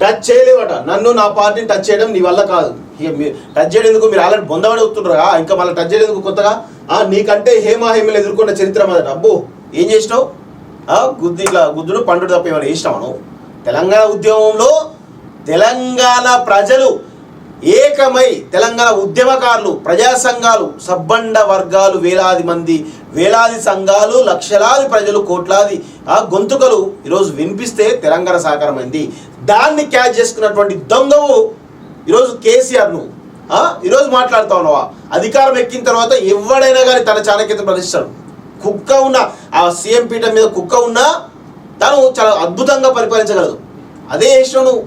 Touch చేయలేవట. నన్ను నా పార్టీని టచ్ చేయడం నీ వల్ల కాదు. ఇక టచ్ చేయడానికి మీరు ఆల్రెడీ బొందవాడు వస్తుండ్రుగా ఇంకా మళ్ళీ టచ్ చేయడానికి కొత్తగా? ఆ, నీకంటే హేమా హేమలు ఎదుర్కొన్న చరిత్ర మొదట అబ్బో ఏం చేసినావు? ఆ, గుద్ది ఇట్లా గుద్దుడు పండుడు తప్ప ఏమైనా చేసినావు నువ్వు? తెలంగాణ ఉద్యమంలో తెలంగాణ ప్రజలు ఏకమై తెలంగాణ ఉద్యమకారులు ప్రజా సంఘాలు సబ్బండ వర్గాలు వేలాది మంది వేలాది సంఘాలు లక్షలాది ప్రజలు కోట్లాది ఆ గొంతుకలు ఈరోజు వినిపిస్తే తెలంగాణ సాకారమైంది. దాన్ని క్యాచ్ చేసుకున్నటువంటి దొంగవు ఈరోజు కేసీఆర్ నువ్వు ఈరోజు మాట్లాడుతా ఉన్నావా? అధికారం ఎక్కిన తర్వాత ఎవడైనా కానీ తన చాణక్యత ప్రదర్శిస్తాడు. కుక్క ఉన్న ఆ సీఎం పీఠం మీద కుక్క ఉన్నా తను చాలా అద్భుతంగా పరిపాలించగలదు. అదే చేసినావు నువ్వు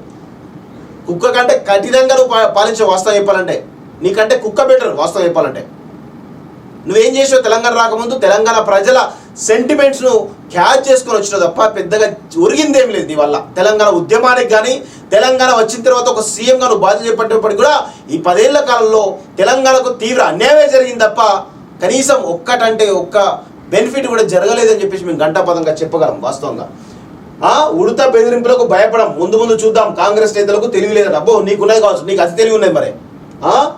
కుక్క కంటే కఠినంగా నువ్వు పాలించే వాస్తవం చెప్పాలంటే. నీకంటే కుక్క బెటర్ వాస్తవం చెప్పాలంటే. నువ్వేం చేసావు తెలంగాణ రాకముందు తెలంగాణ ప్రజల సెంటిమెంట్స్ను క్యాచ్ చేసుకొని వచ్చిన తప్ప పెద్దగా ఒరిగిందేం లేదు నీ వల్ల. తెలంగాణ ఉద్యమానికి కానీ తెలంగాణ వచ్చిన తర్వాత ఒక సీఎంగా నువ్వు బాధ్యత చేపట్టేప్పటికి కూడా ఈ పదేళ్ళ కాలంలో తెలంగాణకు తీవ్ర అన్యాయమే జరిగింది తప్ప కనీసం ఒక్కటంటే ఒక్క బెనిఫిట్ కూడా జరగలేదని చెప్పేసి మేము గంటాపదంగా చెప్పగలం వాస్తవంగా. ఆ ఉడత బెదిరింపులకు భయపడం. ముందు ముందు చూద్దాం. కాంగ్రెస్ నేతలకు తెలివి లేదు. అబ్బో నీకున్నది కావచ్చు. నీకు అతి తెలివి ఉన్నది మరి. ఆ?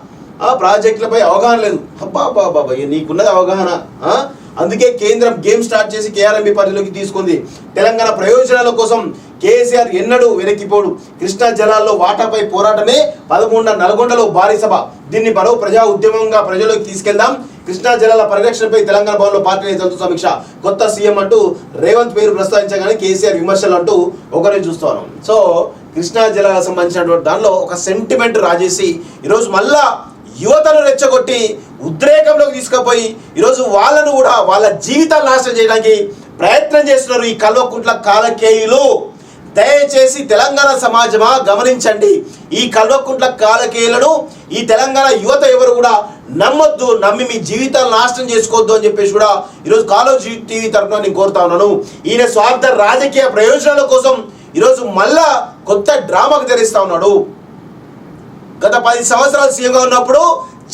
ప్రాజెక్టులపై అవగాహన లేదు. అబ్బా అబ్బా అబ్బా నీకున్నది అవగాహన. ఆ? అందుకే కేంద్రం గేమ్ స్టార్ట్ చేసి కేఆర్ఎంబి పరిధిలోకి తీసుకుంది. తెలంగాణ ప్రయోజనాల కోసం కేసీఆర్ ఎన్నడూ వెనక్కిపోడు. కృష్ణా జలాల్లో వాటాపై పోరాటమే పదకొండ నల్గొండలో భారీ సభ. దీన్ని మరో ప్రజా ఉద్యమంగా ప్రజల్లోకి తీసుకెళ్దాం. కృష్ణా జలాల పరిరక్షణపై తెలంగాణ భవన్లో పార్టీ నేతలతో సమీక్ష. కొత్త సీఎం అంటూ రేవంత్ పేరు ప్రస్తావించగానే కేసీఆర్ విమర్శలు అంటూ ఒకరే చూస్తాను. సో కృష్ణా జలాలకు సంబంధించినటువంటి దానిలో ఒక సెంటిమెంట్ రాజేసి ఈరోజు మళ్ళా యువతను రెచ్చగొట్టి ఉద్రేకంలోకి తీసుకుపోయి ఈరోజు వాళ్ళను కూడా వాళ్ళ జీవితాలు నాశనం చేయడానికి ప్రయత్నం చేస్తున్నారు ఈ కల్వకుంట్ల కాలకేయులు. దయచేసి తెలంగాణ సమాజమా గమనించండి. ఈ కల్వకుంట్ల కాలకేయులను ఈ తెలంగాణ యువత ఎవరు కూడా నమ్మొద్దు నమ్మి మీ జీవితాలు నాశనం చేసుకోవద్దు అని చెప్పేసి కూడా ఈరోజు కాలేజ్ టీవీ తరఫున నేను కోరుతా ఉన్నాను. ఈయన స్వార్థ రాజకీయ ప్రయోజనాల కోసం ఈరోజు మళ్ళా కొత్త డ్రామాకు తెరిస్తా ఉన్నాడు. గత పది సంవత్సరాలు సీఎంగా ఉన్నప్పుడు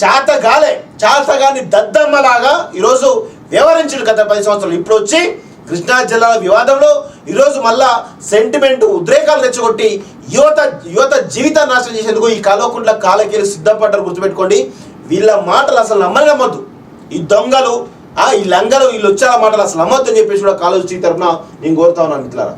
చాతగాలే. చాతగాని దద్దమ్మలాగా ఈరోజు వ్యవహరించాడు గత పది సంవత్సరాలు. ఇప్పుడు వచ్చి కృష్ణా జిల్లాల వివాదంలో ఈరోజు మళ్ళా సెంటిమెంట్ ఉద్రేకాలు రెచ్చగొట్టి యువత యువత జీవితాన్ని నాశనం చేసేందుకు ఈ కాలోకుంట్ల కాలకీలు సిద్ధపడ్డారు గుర్తుపెట్టుకోండి. వీళ్ళ మాటలు అసలు నమ్మని నమ్మద్దు. ఈ దొంగలు ఆ ఈ లంగలు వీళ్ళు వచ్చే మాటలు అసలు నమ్మద్దు అని చెప్పేసి కూడా కాలేజ్ తరఫున నేను కోరుతా ఉన్నాను మిత్రులారా.